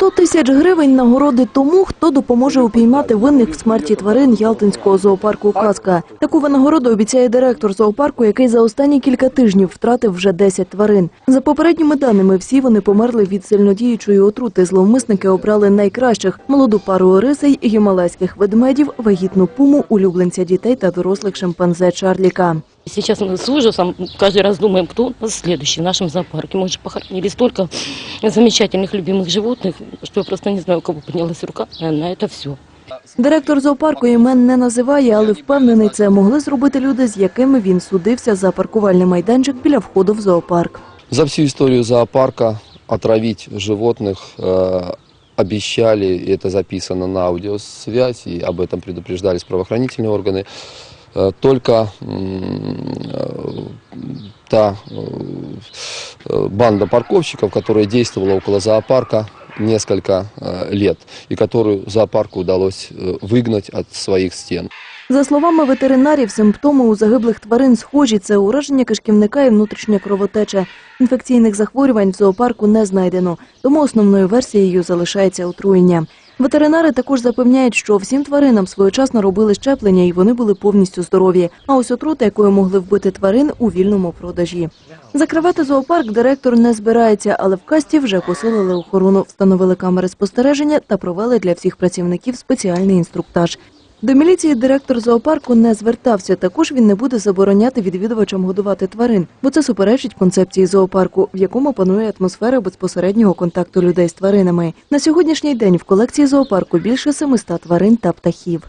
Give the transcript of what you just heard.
100 тисяч гривень нагороди тому, хто допоможе упіймати винних в смерті тварин Ялтинського зоопарку «Казка». Таку винагороду обіцяє директор зоопарку, який за останні кілька тижнів втратив вже 10 тварин. За попередніми даними, всі вони померли від сильнодіючої отрути. Зловмисники обрали найкращих – молоду пару орисей, гімалайських ведмедів, вагітну пуму, улюбленця дітей та дорослих шимпанзе Чарліка. Сейчас мы с ужасом каждый раз думаем, кто у нас следующий в нашем зоопарке. Мы же похоронили столько замечательных любимых животных, что я просто не знаю, у кого поднялась рука э, на это все. Директор зоопарку імен не називає, але впевнений, це могли зробити люди, з якими він судився за паркувальний майданчик біля входу в зоопарк. За всю историю зоопарка отравить животных э, обещали, и это записано на аудиосвязь, и об этом предупреждались правоохранительные органы, э, только м, э, та э, э, банда парковщиков, которая действовала около зоопарка несколько э, лет, и которую зоопарку удалось э, выгнать от своих стен. За словами ветеринарів, симптоми у загиблих тварин схожі – це ураження кишківника і внутрішня кровотеча. Інфекційних захворювань в зоопарку не знайдено, тому основною версією залишається отруєння. Ветеринари також запевняють, що всім тваринам своєчасно робили щеплення і вони були повністю здорові. А ось отрута, якою могли вбити тварин, у вільному продажі. Закривати зоопарк директор не збирається, але в касті вже посилили охорону, встановили камери спостереження та провели для всіх працівників спеціальний інструктаж. До міліції директор зоопарку не звертався. Також він не буде забороняти відвідувачам годувати тварин, бо це суперечить концепції зоопарку, в якому панує атмосфера безпосереднього контакту людей з тваринами. На сьогоднішній день в колекції зоопарку більше 700 тварин та птахів.